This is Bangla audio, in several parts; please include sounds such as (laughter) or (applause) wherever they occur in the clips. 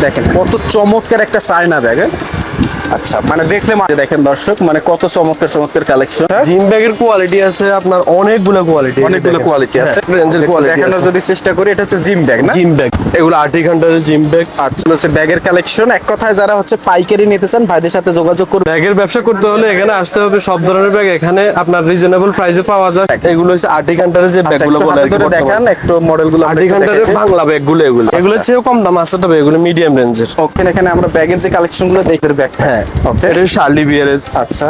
দেখেন কত চমৎকার একটা চায়না ব্যাগ আচ্ছা মানে দেখলে দেখেন দর্শক মানে কত চমৎকার চমৎকার কালেকশন জিম ব্যাগের কোয়ালিটি আছে আপনার অনেকগুলো কোয়ালিটি অনেকগুলো কোয়ালিটি আছে। রেঞ্জের কোয়ালিটি দেখানোর যদি চেষ্টা করি এটা হচ্ছে জিম ব্যাগ না? Gym bag. এগুলো আর্টিক হান্ডারের জিম ব্যাগ। আচ্ছা হচ্ছে ব্যাগের কালেকশন এক কথায় যারা হচ্ছে পাইকারি নিতে চান ভাইদের সাথে যোগাযোগ করবে ব্যাগের ব্যবসা করতে হলে এখানে আসতে হবে সব ধরনের ব্যাগ। এখানে আপনার রিজনেবল প্রাইসে পাওয়া যায়। এগুলো হচ্ছে আর্টিক হান্ডারের যে আচ্ছা, ব্যাগগুলো একটু বলে দেখান একটু মডেলগুলো আমরা আর্টিক একটু বাংলা ব্যাগগুলো এগুলো। এগুলো চেয়েও কম দাম আছে তবে এগুলো মিডিয়াম রেঞ্জের ওকে এখানে আমরা ব্যাগের যে কালেকশনগুলো দেখতে ব্যাগ হ্যাঁ। ওকে এটা শার্লি বিয়ারের আচ্ছা।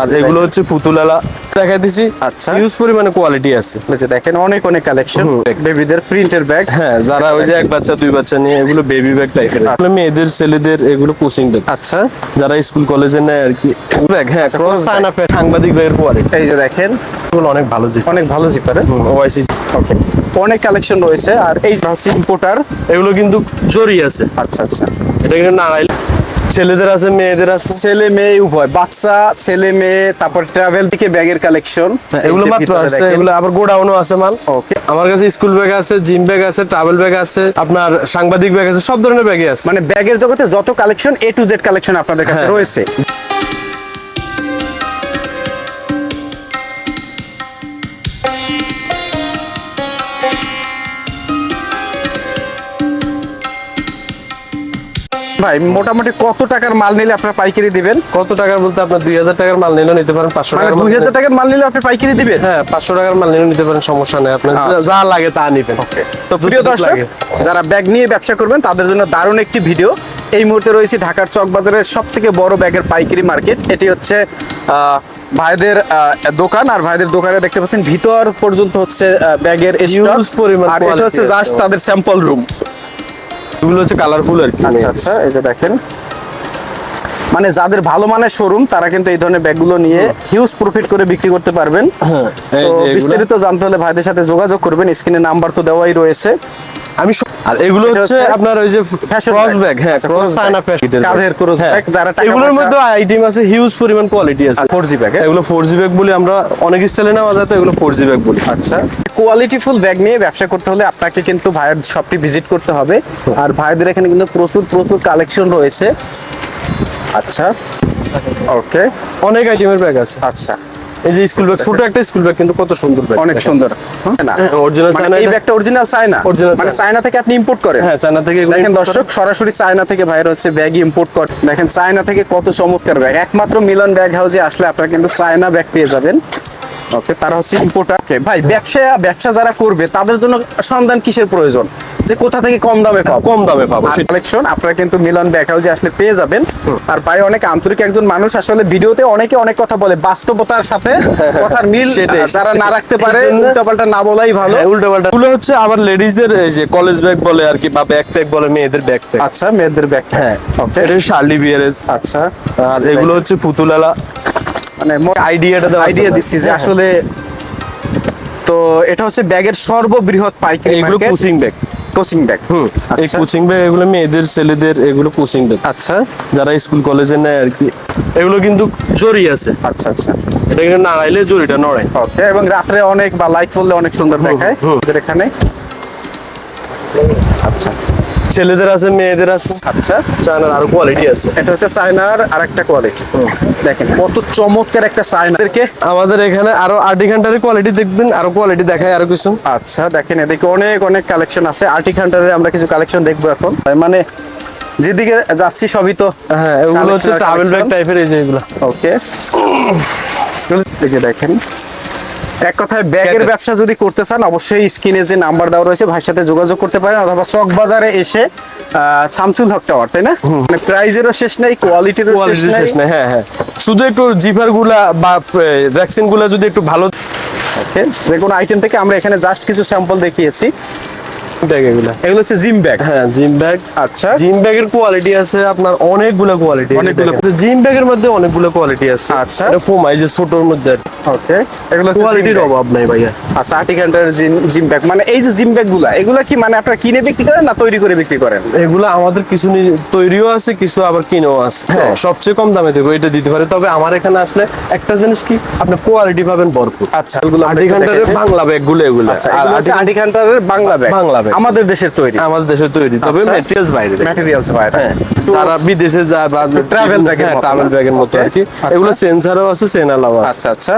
আর এগুলো হচ্ছে ফুতুলালা। দেখাই দিছি আচ্ছা। ইউজ পরিমাণে কোয়ালিটি আছে। এই দেখেন অনেক অনেক কালেকশন বেবিদের প্রিন্টের ব্যাগ হ্যাঁ যারা ওই যে এক বাচ্চা দুই বাচ্চা নিয়ে এগুলো বেবি ব্যাগ টাইপের এগুলো মেয়েদের ছেলেদের এগুলো কোচিং ব্যাগ আচ্ছা। যারা স্কুল কলেজে নেয় আর কি। ব্যাগ হ্যাঁ আচ্ছা, ক্রস সাইন আপের সাংবাদিক ব্যাগের কোয়ালিটি এই যে দেখেন। এগুলো অনেক ভালো জিনিস অনেক ভালো জিপারে ওআইসি ওকে অনেক কালেকশন রয়েছে। আর এই হচ্ছে ইম্পোর্টার এগুলো কিন্তু জরি আছে। আচ্ছা আচ্ছা। এটা কিন্তু নাড়াইল ছেলেদের আছে মেয়েদের আছে? ছেলে মেয়ে উভয়। বাচ্চা ছেলে মেয়ে তারপর ট্রাভেল থেকে ব্যাগের কালেকশন হ্যাঁ, এগুলো মাত্র আছে এগুলো আবার গোডাউনও আছে মাল। ওকে আমার কাছে স্কুল ব্যাগ আছে জিম ব্যাগ আছে ট্রাভেল ব্যাগ আছে আপনার সাংবাদিক ব্যাগ আছে সব ধরনের ব্যাগই আছে। মানে ব্যাগের জগতে যত collection A to Z collection আপনাদের কাছে হ্যাঁ। রয়েছে। ভাই মোটামুটি কত টাকার মাল নিলে আপনারা পাইকারি দিবেন? কত টাকার বলতে আপনার দুই হাজার টাকার মাল নিলেও নিতে পারেন পাঁচশো মানে টাকার দুই হাজার টাকার মাল নিলে আপনি পাইকারি দিবেন? হ্যাঁ পাঁচশো টাকার মাল নিলেও নিতে পারেন সমস্যা নেই আপনার যা- আচ্ছা। লাগে তা নিবেন। তো প্রিয় দর্শক। যারা ব্যাগ নিয়ে ব্যবসা করবেন তাদের জন্য দারুণ একটি ভিডিও। এই মুহূর্তে রয়েছে ঢাকার চকবাজারের সব থেকে বড় ব্যাগের পাইকারি মার্কেট। এটি হচ্ছে ভাইদের দোকান। আর ভাইদের দোকানে দেখতে পাচ্ছেন ভিতর পর্যন্ত হচ্ছে ব্যাগের আর এটা হচ্ছে জাস্ট তাদের স্যাম্পল রুম এগুলো হচ্ছে কালারফুল আর কি। আচ্ছা আচ্ছা এই যে দেখেন। মানে যাদের ভালো মানের শোরুম তারা কিন্তু এই ধরনের ব্যাগগুলো নিয়ে হিউজ প্রফিট করে বিক্রি করতে পারবেন। হ্যাঁ, বিস্তারিত জানতে হলে ভাইদের সাথে যোগাযোগ করবেন স্ক্রিনে নাম্বার তো দেওয়াই রয়েছে। আমি আর এগুলো হচ্ছে আপনার ওই যে ক্রস ব্যাগ হ্যাঁ ক্রস সাইন কাঁধের cross bag, যারা টাকা এগুলোর মধ্যে আইটেম আছে হিউজ পরিমাণ কোয়ালিটি আছে। ফোর জি ব্যাগ এগুলো ফোর জি ব্যাগ বলি আমরা অনেক স্টাইলে নেওয়া যায় তো এগুলো ফোর জি ব্যাগ বলি। আচ্ছা। কোয়ালিটিফুল ব্যাগ নিয়ে ব্যবসা করতে হলে আপনাকে কিন্তু ভাইয়ের শপটি ভিজিট করতে হবে। আর ভাইদের এখানে কিন্তু প্রচুর প্রচুর কালেকশন রয়েছে। আচ্ছা ওকে। অনেক আইটেমের ব্যাগ আছে। আচ্ছা। এই যে স্কুল ব্যাগ ছোট একটা স্কুল ব্যাগ কিন্তু কত সুন্দর ব্যাগ। অনেক সুন্দর। না। অরিজিনাল original মানে চায়না এই ব্যাগটা অরিজিনাল চায়না অরিজিনাল মানে চায়না। চায়না থেকে আপনি ইম্পোর্ট করেন। হ্যাঁ চায়না থেকে দেখেন দর্শক সরাসরি চায়না থেকে ভাইরা হচ্ছে ব্যাগ ইম্পোর্ট করে দেখেন চায়না থেকে কত চমৎকার ব্যাগ। একমাত্র মিলন ব্যাগ হাউসে আসলে আপনারা কিন্তু চায়না ব্যাগ পেয়ে যাবেন। ওকে তারা হচ্ছে ইম্পোর্টার ভাই ব্যবসা ব্যবসা যারা করবে তাদের জন্য সন্ধান কিসের প্রয়োজন? যে কোথা থেকে কম দামে পাবো? কম দামে পাবো কালেকশন আপনারা কিন্তু মিলন ব্যাগ হাউসে আসলে পেয়ে যাবেন। আর ভাই অনেক আন্তরিক একজন মানুষ আসলে ভিডিওতে অনেকে অনেক কথা বলে বাস্তবতার সাথে (laughs) কথার মিল যারা না রাখতে পারে উল্টাপাল্টা না বলাই ভালো। হ্যাঁ, উল্টো পাল্টা। এগুলো হচ্ছে আবার লেডিসদের এই যে কলেজ ব্যাগ বলে আর কি বা ব্যাগ প্যাক বলে মেয়েদের ব্যাগ প্যাক আচ্ছা মেয়েদের ব্যাগ হ্যাঁ ওকে এটা শার্লি বিয়ারের আচ্ছা। আর এগুলো হচ্ছে ফুতুলালা। মানে আইডিয়াটা আইডিয়া দিচ্ছি যে আসলে তো এটা হচ্ছে ব্যাগের সর্ববৃহৎ পাইকারি এগুলো কোচিং ব্যাগ কোচিং ব্যাগ হুম এই আচ্ছা। কোচিং ব্যাগ এগুলো মেয়েদের ছেলেদের এগুলো কোচিং ব্যাগ আচ্ছা। যারা স্কুল কলেজে নেয় আর কি এগুলো কিন্তু জরি আছে। আচ্ছা আচ্ছা। এটা কিন্তু নাড়াইলে জরিটা নড়ে ওকে এবং রাত্রে অনেক বা লাইট পড়লে অনেক সুন্দর দেখায়। এখানে। আচ্ছা। ছেলেদের আছে মেয়েদের আছে। আচ্ছা। চায়নার আরও কোয়ালিটি আছে। এটা হচ্ছে চায়নার আরেকটা কোয়ালিটি দেখেন কত চমৎকার একটা চায়নাদেরকে আমাদের এখানে আরও আর্টিক হান্টারের কোয়ালিটি দেখবেন আরও কোয়ালিটি দেখায় আরও কিছু। আচ্ছা দেখেন এদিকে অনেক অনেক কালেকশন আছে। আর্টিক হান্টারের আমরা কিছু কালেকশন দেখব এখন। মানে যেদিকে যাচ্ছি সবই তো হ্যাঁ এগুলো হচ্ছে ট্রাভেল ব্যাগ টাইপের এই যে এগুলো। ওকে এই যে দেখেন এক কথায় ব্যাগের। ব্যবসা যদি করতে চান অবশ্যই স্ক্রিনে যে নাম্বার দেওয়া রয়েছে ভাইয়ের সাথে যোগাযোগ করতে পারেন অথবা চক বাজারে এসে আহ, শামসুল হক টাওয়ার তাই না? মানে প্রাইজেরও শেষ নাই কোয়ালিটিরও শেষ নেই। হ্যাঁ হ্যাঁ। শুধু একটু জিপারগুলা বা ভ্যাকসিনগুলা যদি একটু ভালো ওকে যে কোনো আইটেম থেকে আমরা এখানে জাস্ট কিছু স্যাম্পল দেখিয়েছি। ব্যাগ এগুলা। এগুলো হচ্ছে জিম ব্যাগ। হ্যাঁ জিম ব্যাগ। আচ্ছা। জিম ব্যাগের কোয়ালিটি আছে আপনার অনেকগুলো কোয়ালিটি অনেকগুলো। জিম ব্যাগের মধ্যে অনেকগুলো কোয়ালিটি আছে। আচ্ছা। এটা এই যে ছোটর মধ্যে। ওকে। এগুলো কোয়ালিটির অভাব নাই ভাইয়া। আচ্ছা আর্টিকান্টার জিম ব্যাগ। মানে এই যে জিম ব্যাগগুলা কি মানে আপনারা কিনে বিক্রি করেন না তৈরি করে বিক্রি করেন? এগুলো আমাদের কিছু তৈরিও আছে কিছু আবার কিনেও আছে। হ্যাঁ। সবচেয়ে কম দামে দেবো এটা দিতে পারে। তবে আমার এখানে আসলে একটা জিনিস কি আপনি কোয়ালিটি পাবেন ভরপুর। আচ্ছা এগুলো। বাংলা ব্যাগগুলো এগুলো আচ্ছা আর্টিকান্টারের বাংলা ব্যাগ। বাংলা আমাদের দেশের তৈরি। আমাদের দেশের তৈরি। তবে আচ্ছা। ম্যাটেরিয়ালস বাইরে ম্যাটেরিয়ালস বাইরে। হ্যাঁ। যারা বিদেশে যায় বা ট্রাভেল ব্যাগের মতো ট্রাভেল? ব্যাগের মতো আর কি। আচ্ছা। এগুলো সেন্সারও আছে সেনালাও আছে। আচ্ছা আচ্ছা।